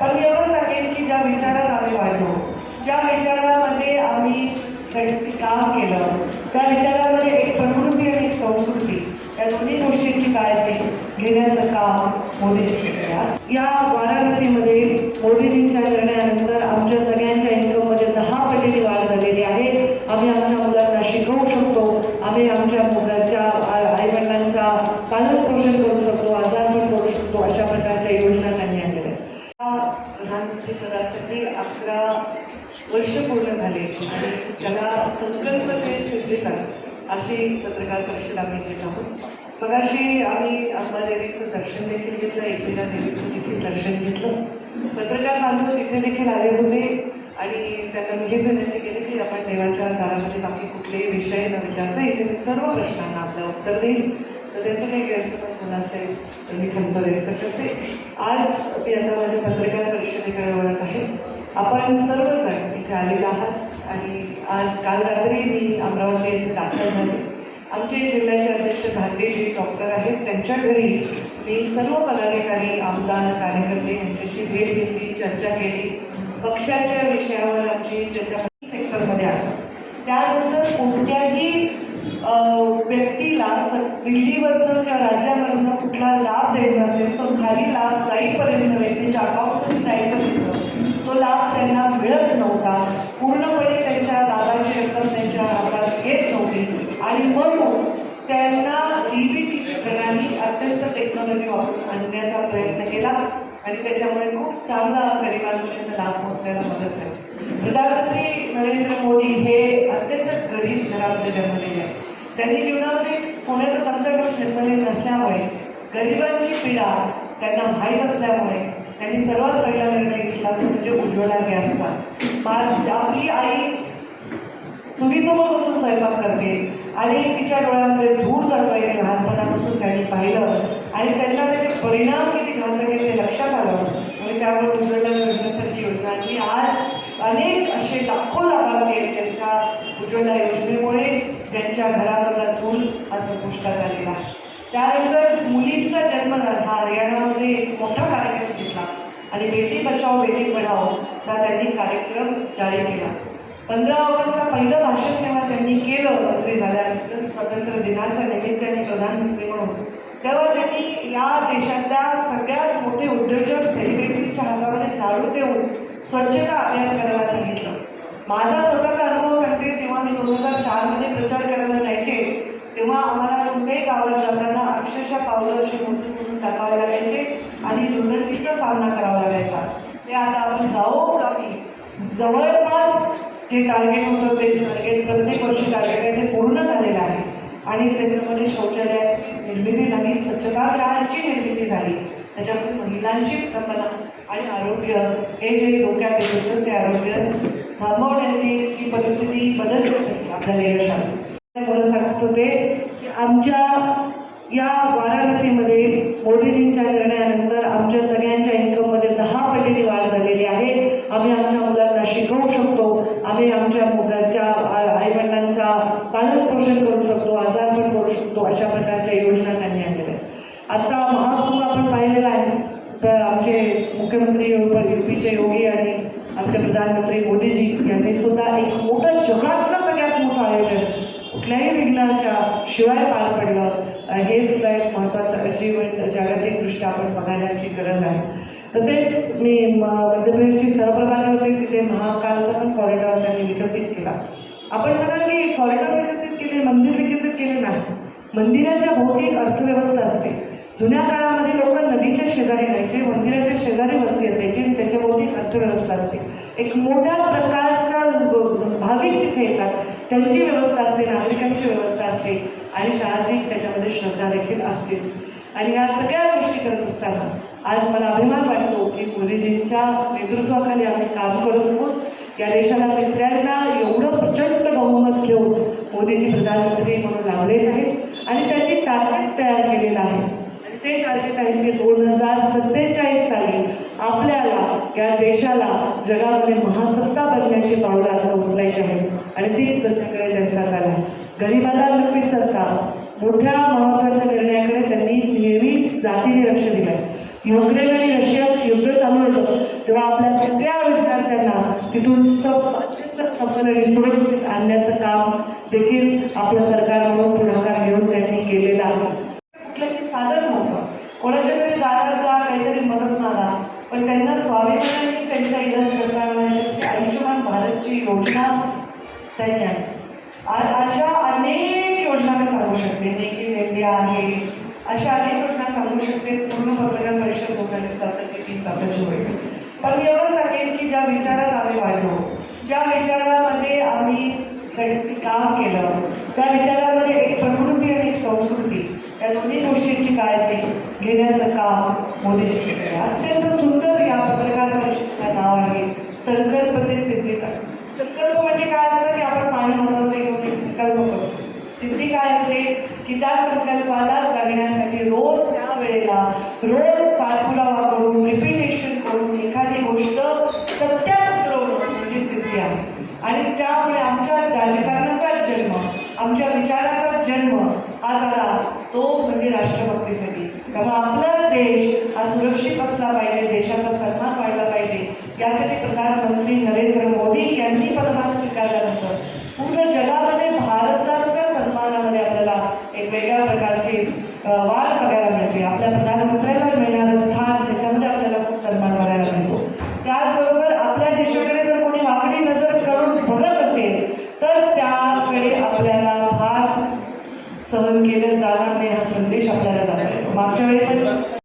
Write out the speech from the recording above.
पण मी एवढं सांगेन की ज्या विचारात आम्ही वाढलो ज्या विचारामध्ये आम्ही काम केलं त्या विचारामध्ये एक प्रकृती आणि एक संस्कृती या दोन्ही गोष्टींची काळजी घेण्याचं काम मोदीजी या वाराणसीमध्ये मोदीजींच्या निर्णयानंतर आमच्या सगळ्यांच्या इन्कममध्ये दहा पटीने वाढ झालेली आहे. आम्ही आमच्या मुलांना शिकवू शकतो आम्ही आमच्या मुलांच्या आईवडिलांचा पालन पोषण करू शकतो आजारपण करू शकतो अशा प्रकारच्या योजना त्यांनी प्रधानमंत्री सरासरी अकरा वर्ष पूर्ण झाले. आणि त्याला संकल्प ते सिद्धीतात अशी पत्रकार परिषद आम्ही घेत आहोत. मगाशी आम्ही अंबादेवीचं दर्शन देखील घेतलं एकविरा देवीचं देखील दर्शन घेतलं. पत्रकार बांधव तिथे देखील आले होते आणि त्यांना मी हेच विनंती केली की आपण देवाच्या दारामध्ये बाकी कुठलेही विषय न विचारता इथे मी सर्व प्रश्नांना आपलं उत्तर देईल तर त्यांचं काही गैरसमज झाला असेल तर मी खंत व्यक्त करते. आज मी आता माझ्या पत्रकार परिषदेकडे वळत आहे. आपण सर्वजण इथे आलेले आहात आणि आज काल रात्री मी अमरावती येथे दाखल झाले. आमचे जिल्ह्याचे अध्यक्ष धांडेजी डॉक्टर आहेत. त्यांच्या घरी मी सर्व पदाधिकारी आमदार कार्यकर्ते यांच्याशी भेट घेतली चर्चा केली. पक्षाच्या विषयावर आमची चर्चा सेक्टरमध्ये आली त्यानंतर कोणत्याही व्यक्तीला सत्ता दिल्लीमधनं किंवा राज्यामधनं कुठला लाभ द्यायचा असेल तो खाली लाभ जाईपर्यंत व्यक्तीच्या अकाउंटमध्ये जाईपर्यंत तो लाभ त्यांना मिळत नव्हता. पूर्णपणे त्यांच्या लाभाची रक्कम त्यांच्या हातात येत नव्हती. आणि म्हणून त्यांना डीबीटीची प्रणाली अत्यंत टेक्नॉलॉजी वापरून आणण्याचा प्रयत्न केला. आणि त्याच्यामुळे खूप चांगला गरिबांपर्यंत लाभ पोहोचण्याला मदत झाली. प्रधानमंत्री नरेंद्र मोदी हे अत्यंत गरीब घरामध्ये जन्मलेले आहेत. त्यांनी जीवनामध्ये सोन्याचा चमचा घेऊन जन्मले नसल्यामुळे गरिबांची पीडा त्यांना माहीत असल्यामुळे त्यांनी सर्वात पहिला निर्णय घेतला तो म्हणजे उज्ज्वला गॅसचा मा- आपली आई चुलीसमोर बसून स्वयंपाक करते आणि तिच्या डोळ्यामध्ये धूर जातो आहे लहानपणापासून त्यांनी पाहिलं आणि त्यांना त्याचे परिणाम किती घातक आहे ते लक्षात आलं. आणि त्यामुळे उज्ज्वला योजनेसारखी योजना आणली आज अनेक असे लाखो लाभार्थी आहेत ज्यांच्या उज्ज्वला योजनेमुळे त्यांच्या घरामधला धूल हा संपुष्टात आलेला त्यानंतर मुलींचा जन्म हा हरियाणामध्ये एक मोठा कार्यक्रम घेतला. आणि बेटी बचाओ बेटी पढाओ चा त्यांनी कार्यक्रम जारी केला. पंधरा ऑगस्टला पहिलं भाषण तेव्हा त्यांनी केलं मंत्री झाल्यानंतर स्वातंत्र्य दिनाच्या निमित्ताने प्रधानमंत्री म्हणून तेव्हा त्यांनी या देशातल्या सगळ्यात मोठे उद्योजक सेलिब्रिटीजच्या हातामध्ये झाडू देऊन स्वच्छता अभियान करायला सांगितलं. माझा स्वतःचा अनुभव सांगते जेव्हा मी दोन हजार चारमध्ये प्रचार करायला जायचे तेव्हा आम्हाला कुठे गावात जाताना अक्षरशः पावलं अशी मोजून मोजून टाकावे लागायचे आणि दुर्गंधीचा सामना करावा लागायचा. ते आता आपण गावोगावी जवळपास जे टार्गेट होतं ते टार्गेट प्रत्येक वर्षी टार्गेट आहे ते पूर्ण झालेलं आहे. आणि त्याच्यामध्ये शौचालयाची निर्मिती झाली स्वच्छतागृहांची निर्मिती झाली. त्याच्यामध्ये मुलांची कल्पना आणि आरोग्य हे जे डोक्यात येत होतं ते आरोग्य थांबवण्याची ही परिस्थिती असेल आपल्याला यश आलं मला सांगत होते की आमच्या या वाराणसीमध्ये मोदीजींच्या निर्णयानंतर आमच्या सगळ्यांच्या इन्कममध्ये दहा पटीने वाढ झालेली आहे. आम्ही आमच्या मुलांना शिकवू शकतो. आम्ही आमच्या मुलांच्या आईवडिलांचा पालन पोषण करू शकतो आजारपण करू शकतो अशा प्रकारच्या योजना त्यांनी आणलेल्या आहेत. आता महाकुंभ आपण पाहिलेला आहे तर आमचे मुख्यमंत्री युपीचे योगी आणि आमचे प्रधानमंत्री मोदीजी यांनी सुद्धा एक मोठं जगातलं सगळ्यात मोठं आयोजन कुठल्याही विघ्नाच्या शिवाय पार पडलं हे सुद्धा एक महत्त्वाचं अचीवमेंट जागतिकदृष्ट्या आपण बघण्याची गरज आहे. तसेच मी म- मध्य प्रदेशची सहप्रभारी होते तिथे महाकालचा पण कॉरिडॉर त्यांनी विकसित केला. आपण म्हणाल की कॉरिडॉर विकसित केले मंदिर विकसित केले नाही. मंदिराच्या भौतिक एक अर्थव्यवस्था असते. जुन्या काळामध्ये लोक नदीच्या शेजारी राहायचे मंदिराच्या शेजारी वस्ती असायची आणि त्याच्याभोवती अर्थव्यवस्था असते. एक मोठ्या प्रकारचा भाविक तिथे येतात. त्यांची व्यवस्था असते नागरिकांची व्यवस्था असते आणि शारीरिक त्याच्यामध्ये श्रद्धा देखील असतेच. आणि या सगळ्या गोष्टी करत असताना आज मला अभिमान वाटतो की मोदीजींच्या नेतृत्वाखाली आम्ही काम करत आहोत या देशाला तिसऱ्यांदा एवढं प्रचंड बहुमत घेऊन मोदीजी प्रधानमंत्री म्हणून लावलेले आहेत. आणि त्यांनी टार्गेट तयार केलेलं आहे. ते टार्गेट आहे की दोन हजार सत्तेचाळीस साली आपल्याला या देशाला जगामध्ये महासत्ता बनण्याची पावलं आता उचलायची आहेत. आणि ती जनतेकडे त्यांचा काल आहे. गरिबाला न विसरता मोठ्या महत्त्वाच्या निर्णयाकडे त्यांनी नेहमी जातीने लक्ष दिलं आहे युक्रेन आणि रशिया युद्ध चालू होतं तेव्हा आपल्या सगळ्या विद्यार्थ्यांना तिथून सब अत्यंत सफल आणि सुरक्षित आणण्याचं काम देखील आपलं सरकार म्हणून पुढाकार घेऊन त्यांनी केलं आहे कुठलंही साधन नव्हतं कोणाच्या तरी दारात जा काहीतरी मदत तर त्यांना स्वाभिमानाने त्यांचा इलाज करता आला याच्यासाठी आयुष्यमान भारतची योजना त्यांनी आहे. अशा अनेक योजना मी सांगू शकते. मेक इन इंडिया आहे. अशा अनेक योजना सांगू शकते. पूर्ण पत्रकार परिषद दोन तासाची तीन तासाची होईल. पण मी एवढं सांगेन की ज्या विचारात आम्ही वाढलो ज्या विचारामध्ये आम्ही काम केलं त्या विचारामध्ये एक प्रकृती आणि एक संस्कृती या दोन्ही गोष्टींची काळजी घेण्याचं काम मोदीजी केलं. अत्यंत सुंदर या पत्रकार परिषदेचं नाव आहे संकल्प ते सिद्धीचा संकल्प म्हणजे काय असतं की आपण पाणी हातामध्ये घेऊन एक संकल्प करतो सिद्धी काय असते? की त्या संकल्पाला जगण्यासाठी रोज त्या वेळेला रोज पाठपुरावा करून रिपिटेशन करून एखादी गोष्ट सत्यात उतरवणं म्हणजे सिद्धी आहे. आणि त्यामुळे आमच्या राजकारणाचा जन्म आमच्या विचाराचा जन्म हा झाला. तो म्हणजे राष्ट्रभक्तीसाठी. त्यामुळे आपला देश हा सुरक्षित असला पाहिजे देशाचा सन्मान व्हायला पाहिजे यासाठी प्रधानमंत्री नरेंद्र मोदी यांनी पदभार स्वीकारल्यानंतर पूर्ण जगामध्ये भारताच्या सन्मानामध्ये आपल्याला एक वेगळ्या प्रकारची अ, वाढ बघायला मिळते आपल्या प्रधानमंत्र्याला मिळणारं स्थान त्याच्यामध्ये आपल्याला खूप सन्मान करायला मिळतो. त्याचबरोबर आपल्या देशाकडे जर कोणी वाकडी नजर करून बघत असेल तर त्याकडे आपल्याला फार सहन केलं जाणार नाही हा संदेश आपल्याला जाणार मागच्या वेळेला